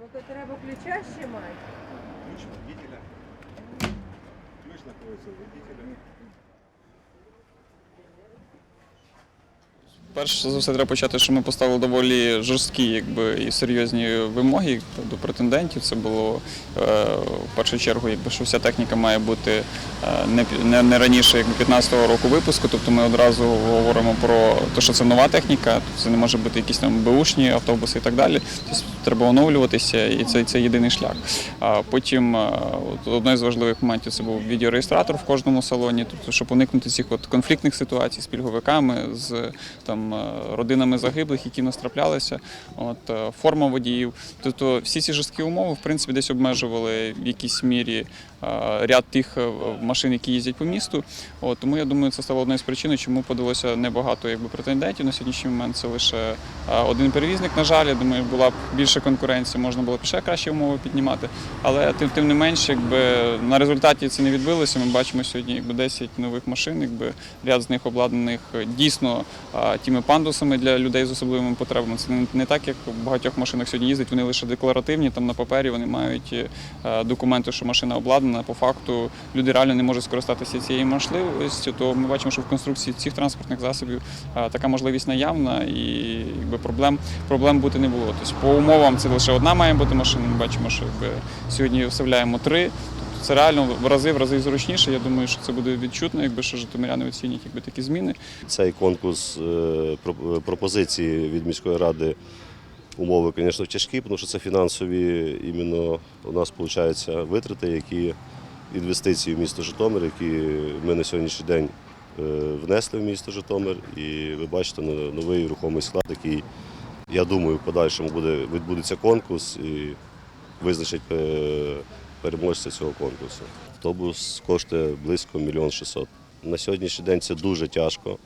Ну то треба ключа ще мати. Ключ водителя. Ключ знаходиться у водителя. Перш за все треба почати, що ми поставили доволі жорсткі якби, і серйозні вимоги до претендентів. Це було е, в першу чергу, якби, що вся техніка має бути е, не, не, раніше як 15-го року випуску. Тобто ми одразу говоримо про те, що це нова техніка, тобто це не може бути якісь там беушні автобуси і так далі. Тобто треба оновлюватися, і це, це єдиний шлях. А потім е, одне з важливих моментів це був відеореєстратор в кожному салоні, тобто, щоб уникнути цих от конфліктних ситуацій з пільговиками, з там е, родинами загиблих, які нас траплялися. От е, форма водіїв. Тобто всі ці жорсткі умови, в принципі, десь обмежували в якійсь мірі е, ряд тих машин, які їздять по місту. От, тому я думаю, це стало одною з причин, чому подалося небагато якби претендентів. На сьогоднішній момент це лише один перевізник. На жаль, я думаю, була б більше конкуренції, можна було б ще кращі умови піднімати. Але тим, тим не менш, якби на результаті це не відбилося. Ми бачимо сьогодні якби 10 нових машин, якби ряд з них обладнаних дійсно а, тими пандусами для людей з особливими потребами. Це не, не так, як в багатьох машинах сьогодні їздять. Вони лише декларативні, там на папері вони мають е, документи, що машина обладнана. По факту люди реально не можуть скористатися цією можливістю. То ми бачимо, що в конструкції цих транспортних засобів е, така можливість наявна, і якби проблем проблем бути не було. Тобто по умовам це лише одна має бути машина. Ми бачимо, що якби сьогодні вставляємо три. Це реально в рази в рази зручніше. Я думаю, що це буде відчутно, якби що житомиряни оцінять якби такі зміни. Цей конкурс е, пропозиції від міської ради умови, звісно, тяжкі, тому що це фінансові іменно у нас виходить витрати, які інвестиції в місто Житомир, які ми на сьогоднішній день е, внесли в місто Житомир. І ви бачите ну, новий рухомий склад, який, я думаю, в подальшому буде відбудеться конкурс і визначить е, переможця цього конкурсу. Автобус коштує близько мільйон шістсот. На сьогоднішній день це дуже тяжко,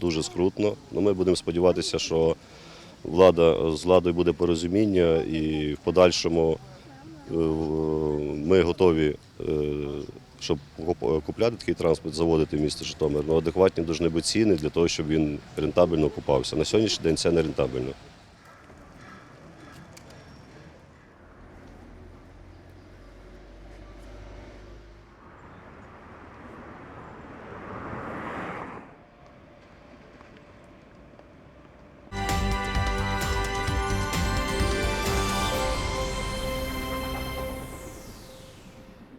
дуже скрутно. Ну, ми будемо сподіватися, що влада з владою буде порозуміння і в подальшому е, ми готові, е, щоб купляти такий транспорт, заводити в місто Житомир. Ну, адекватні повинні бути ціни для того, щоб він рентабельно окупався. На сьогоднішній день це не рентабельно.